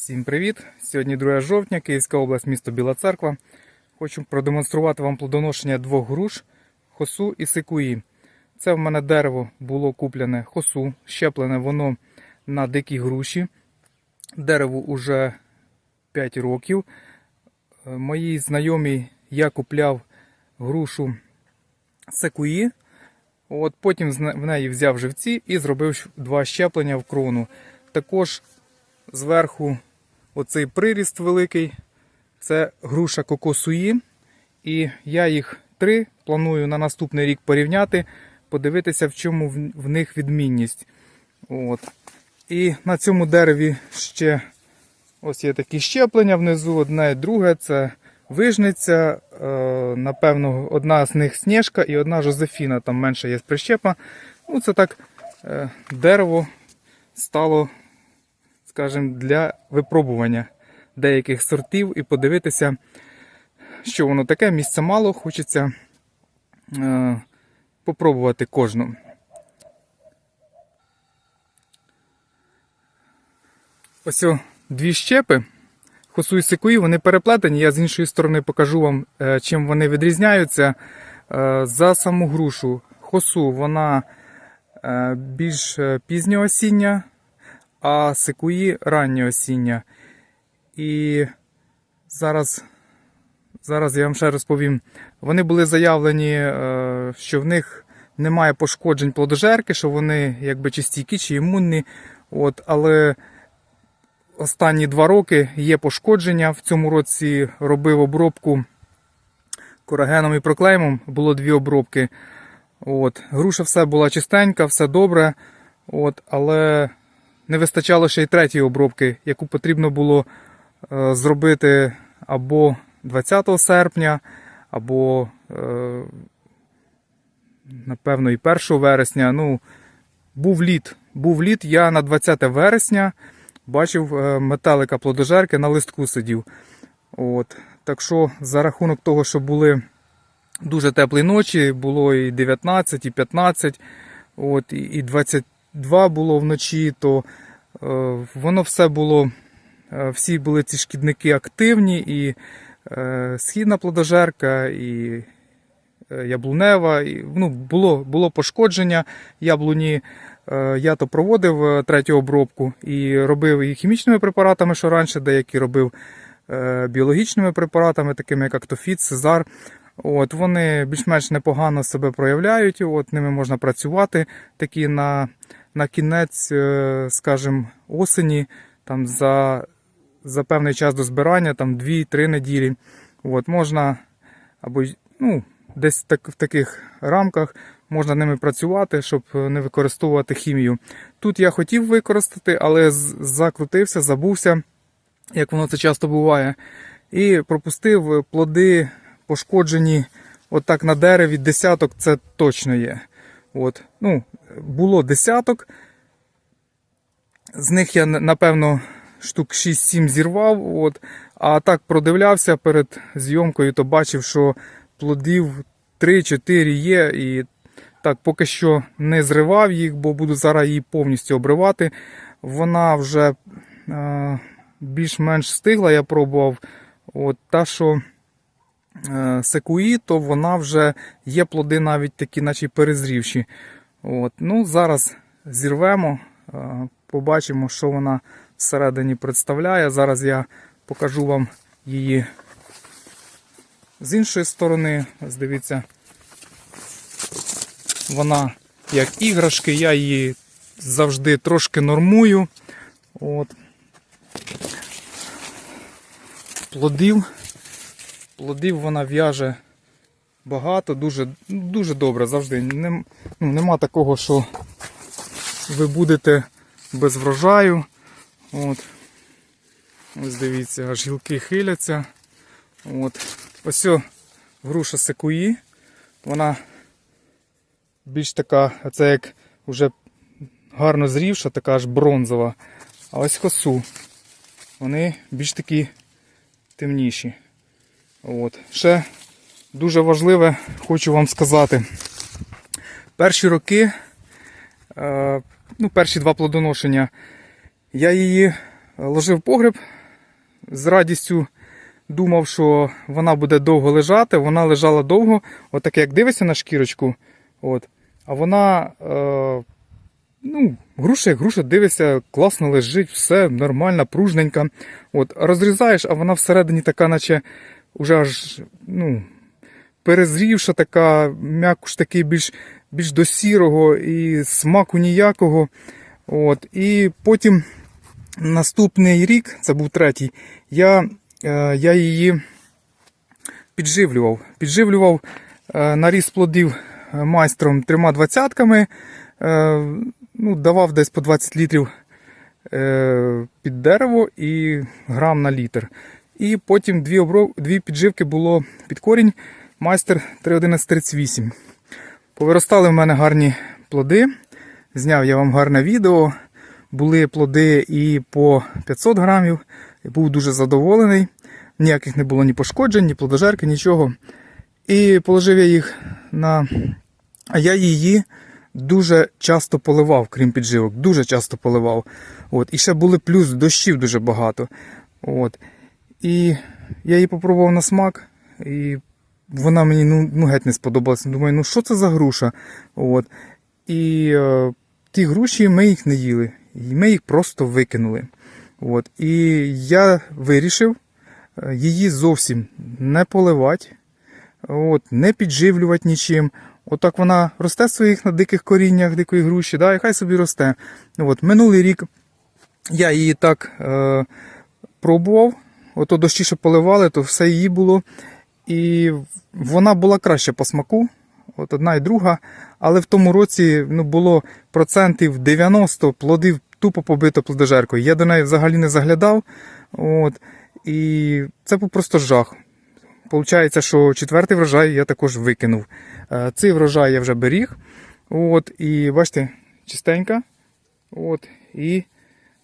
Всім привіт! Сьогодні 2 жовтня, Київська область, місто Біла Церква. Хочу продемонструвати вам плодоношення двох груш хосу і сикуї. Це в мене дерево було куплене хосу, щеплене воно на дикій груші. Дереву уже 5 років. Е, Моїй знайомій я купляв грушу секуї. От потім в неї взяв живці і зробив два щеплення в крону. Також зверху оцей приріст великий. Це груша кокосуї. І я їх три планую на наступний рік порівняти, подивитися, в чому в, них відмінність. От. І на цьому дереві ще ось є такі щеплення внизу, одне і друге це вижниця. Е, напевно, одна з них сніжка і одна Жозефіна, там менше є прищепа. Ну, це так е, дерево стало скажімо, для випробування деяких сортів і подивитися, що воно таке. Місця мало, хочеться е, попробувати кожну. Ось о, дві щепи. Хосу і секуї, вони переплетені. Я з іншої сторони покажу вам, е, чим вони відрізняються. Е, За саму грушу хосу вона е, більш пізньоосіння, а секуї раннє осіння. І зараз, зараз я вам ще розповім. Вони були заявлені, е, що в них немає пошкоджень плодожерки, що вони якби чи чи імунні. От, але останні два роки є пошкодження. В цьому році робив обробку корагеном і проклеймом. Було дві обробки. От. Груша все була чистенька, все добре. От, але не вистачало ще й третьої обробки, яку потрібно було е, зробити або 20 серпня, або, е, напевно, і 1 вересня. Ну, був літ, Був літ, я на 20 вересня бачив е, металика плодожерки на листку сидів. От. Так що, за рахунок того, що були дуже теплі ночі, було і 19, і 15, от, і 20. Два було вночі, то е, воно все було, е, всі були ці шкідники активні, і е, східна плодожерка, і яблунева. І, ну, Було було пошкодження яблуні. Я то проводив третю обробку і робив і хімічними препаратами, що раніше деякі робив біологічними препаратами, такими як Актофіт, Сезар. От, Вони більш-менш непогано себе проявляють, от ними можна працювати такі на на кінець, е, скажімо, осені, там, за, за певний час до збирання, там 2-3 неділі. От, можна або ну, десь так, в таких рамках можна ними працювати, щоб не використовувати хімію. Тут я хотів використати, але закрутився, забувся, як воно це часто буває. І пропустив плоди пошкоджені отак на дереві. Десяток це точно є. От. Ну, було десяток. З них я напевно штук 6-7 зірвав. От. А так продивлявся перед зйомкою, то бачив, що плодів 3-4 є. І так, поки що не зривав їх, бо буду зараз її повністю обривати. Вона вже е, більш-менш стигла, я пробував. От, та, що е, секуї, то вона вже є плоди навіть такі, наче перезрівші. От, ну, зараз зірвемо, е, побачимо, що вона всередині представляє. Зараз я покажу вам її з іншої сторони. Ось дивіться, вона як іграшки, я її завжди трошки нормую. От. Плодів. Плодів вона в'яже багато, дуже, дуже добре завжди. Нем, ну, нема такого, що ви будете без врожаю. От. Ось дивіться, аж гілки хиляться. От. Ось о, груша секуї. Вона більш така, це як вже гарно зрівша, така аж бронзова. А ось хосу. Вони більш такі темніші. От. Ще дуже важливе, хочу вам сказати. Перші роки, е, ну, перші два плодоношення, я її ложив в погреб. З радістю думав, що вона буде довго лежати. Вона лежала довго, отак як дивишся на шкірочку. От. А вона, е, ну, груша, як груша, дивишся, класно лежить, все нормально, пружненька. От. Розрізаєш, а вона всередині така, наче уже аж, ну, перезрівша, така, м'якуш такий більш, більш до сірого і смаку ніякого. От. І потім наступний рік, це був третій, я, е, я її підживлював. Підживлював е, наріз плодів е, майстром трьома двадцятками. Е, ну, давав десь по 20 літрів е, під дерево і грам на літр. І потім дві, обров... дві підживки було під корінь майстер 31138. Повиростали в мене гарні плоди. Зняв я вам гарне відео. Були плоди і по 500 грамів. Був дуже задоволений. Ніяких не було ні пошкоджень, ні плодожерки, нічого. І положив я їх на. А я її дуже часто поливав, крім підживок. Дуже часто поливав. От. І ще були плюс дощів дуже багато. От. І я її попробував на смак. І вона мені ну, ну геть не сподобалася. Думаю, ну що це за груша? От. І е, ті груші ми їх не їли. І ми їх просто викинули. От. І я вирішив е, її зовсім не поливати, от, не підживлювати нічим. Отак вона росте своїх на диких коріннях дикої груші, да, і хай собі росте. От, минулий рік я її так е, пробував. Ото дощі ще поливали, то все її було. І вона була краще по смаку, от одна і друга. Але в тому році ну, було процентів 90 плодів тупо побито плодожеркою. Я до неї взагалі не заглядав. От, і це був просто жах. Получається, що четвертий врожай я також викинув. Е, Цей врожай я вже беріг. От, і бачите, чистенька. От, і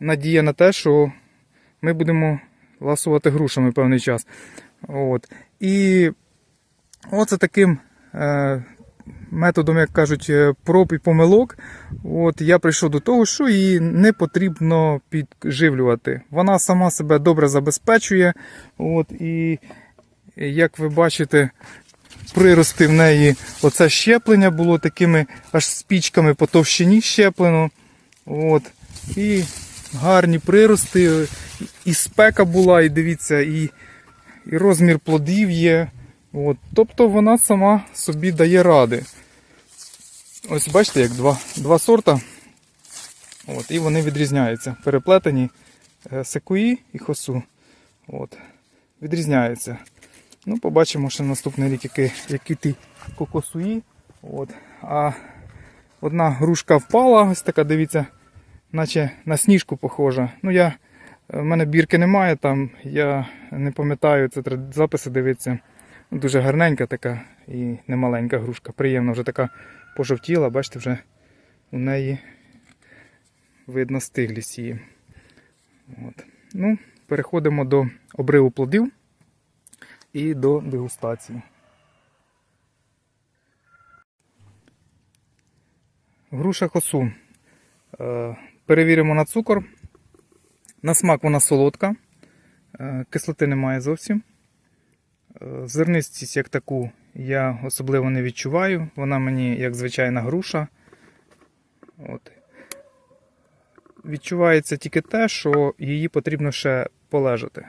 надія на те, що ми будемо ласувати грушами певний час. От. І оце таким е, методом, як кажуть, е, проб і помилок, от, я прийшов до того, що її не потрібно підживлювати. Вона сама себе добре забезпечує. От, і як ви бачите, прирости в неї оце щеплення було такими аж спічками по товщині щеплено. От. І гарні прирости, і спека була, і дивіться, і, і розмір плодів є. От. Тобто вона сама собі дає ради. Ось бачите, як два, два сорта. От, і вони відрізняються. Переплетені е, секуї і хосу. От. Відрізняються. Ну, побачимо ще наступний рік, які, які ті кокосуї. От. А одна грушка впала, ось така, дивіться, наче на сніжку похожа. Ну, я, в мене бірки немає, там я не пам'ятаю, це записи дивитися. Дуже гарненька така і немаленька грушка. Приємна, вже така пожовтіла, бачите, вже у неї видно стиглість її. От. Ну, переходимо до обриву плодів і до дегустації. Груша косу. Е, Перевіримо на цукор. На смак вона солодка, е, кислоти немає зовсім. Е, Зернистість як таку я особливо не відчуваю. Вона мені як звичайна груша. От. Відчувається тільки те, що її потрібно ще полежати.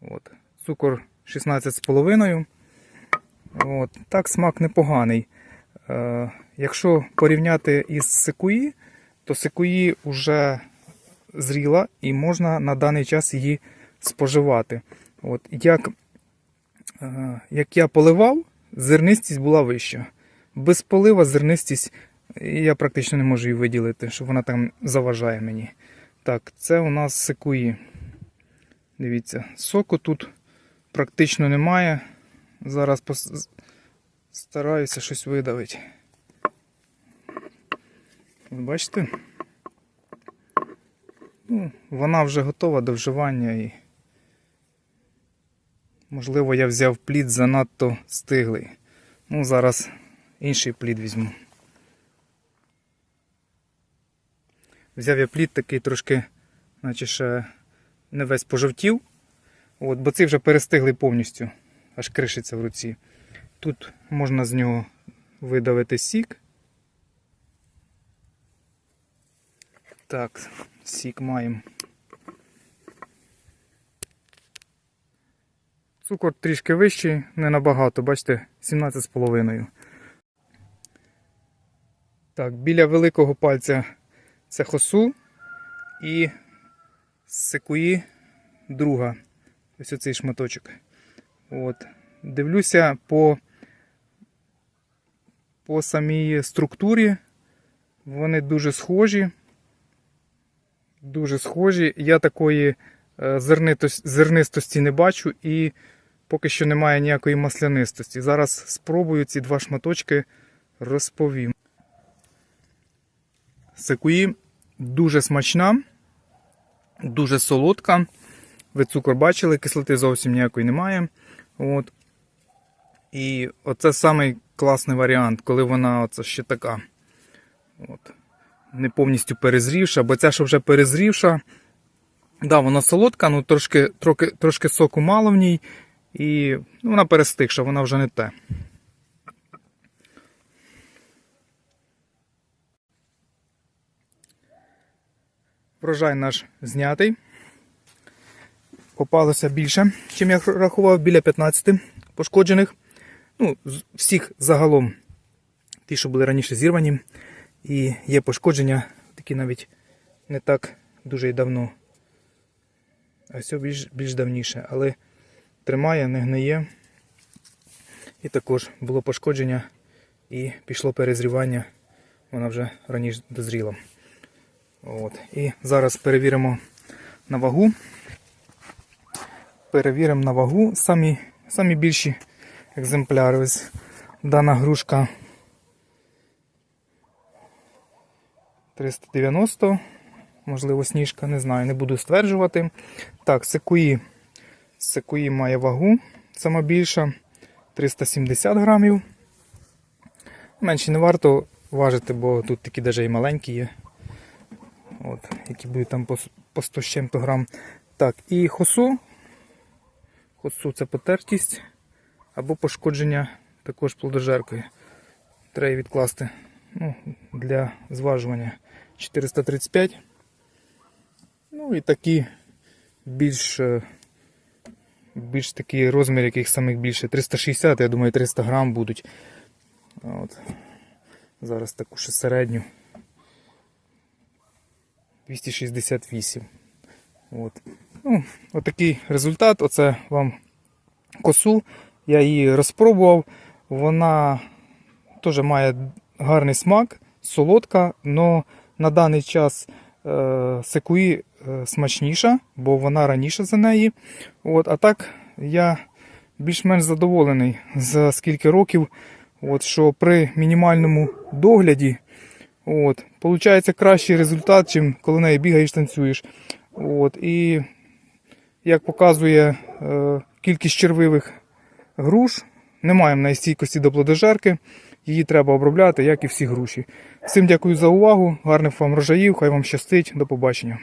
От. Цукор 16,5. От. Так, смак непоганий. Е, якщо порівняти із секуї, то секуї вже зріла і можна на даний час її споживати. От. Як, е, як я поливав, зернистість була вища. Без полива зернистість я практично не можу її виділити, що вона там заважає мені. Так, це у нас секуї. Дивіться, соку тут практично немає. Зараз пос... стараюся щось видавити. Бачите? Ну, вона вже готова до вживання і. Можливо, я взяв плід занадто стиглий. Ну, зараз інший плід візьму. Взяв я плід такий трошки Значить, ще не весь пожовтів. От, бо цей вже перестиглий повністю, аж кришиться в руці. Тут можна з нього видавити сік. Так, сік маємо. Цукор трішки вищий, не набагато, бачите, 17,5. Так, біля великого пальця це хосу і секуї друга. Ось оцей шматочок. От. Дивлюся по, по самій структурі. Вони дуже схожі. Дуже схожі. Я такої е, зернистості не бачу і поки що немає ніякої маслянистості. Зараз спробую ці два шматочки розповім. Секуї дуже смачна, дуже солодка. Ви цукор бачили, кислоти зовсім ніякої немає. От. І оце самий класний варіант, коли вона оце ще така. От. Не повністю перезрівша, бо ця, що вже перезрівша, да, вона солодка, ну трошки, трошки, трошки соку мало в ній. І ну, вона перестигша, вона вже не те. Врожай наш знятий. Попалося більше, чим я рахував, біля 15 пошкоджених. Ну, всіх загалом, ті, що були раніше зірвані. І є пошкодження, такі навіть не так дуже й давно. А все більш, більш давніше. Але тримає, не гниє. І також було пошкодження і пішло перезрівання. Вона вже раніше дозріла. От. І зараз перевіримо на вагу. Перевіримо на вагу самі, самі більші екземпляри. Ось дана грушка 390, можливо, сніжка, не знаю, не буду стверджувати. Так, секуї. Секуї має вагу, сама більша 370 грамів. Менше не варто важити, бо тут такі навіть і маленькі є. От, які будуть там по, по 100 з чим-то грам. Так, і хосу. Хосу це потертість або пошкодження також плодожеркою. Треба відкласти ну, для зважування 435. Ну і такі більш, е, більш такий розмір, яких самих більше. 360, я думаю, 300 грам будуть. От. Зараз таку ще середню. 268. От. Ну, отакий результат. Оце вам косу. Я її розпробував. Вона теж має гарний смак, солодка, але на даний час е, секуї е, смачніша, бо вона раніше за неї. От, а так я більш-менш задоволений за скільки років, от, що при мінімальному догляді От, кращий результат, чим коли неї бігаєш, танцюєш. От, і як показує е, кількість червивих груш, немає в неї стійкості до плодожерки. Її треба обробляти, як і всі груші. Всім дякую за увагу, гарних вам врожаїв, хай вам щастить, до побачення.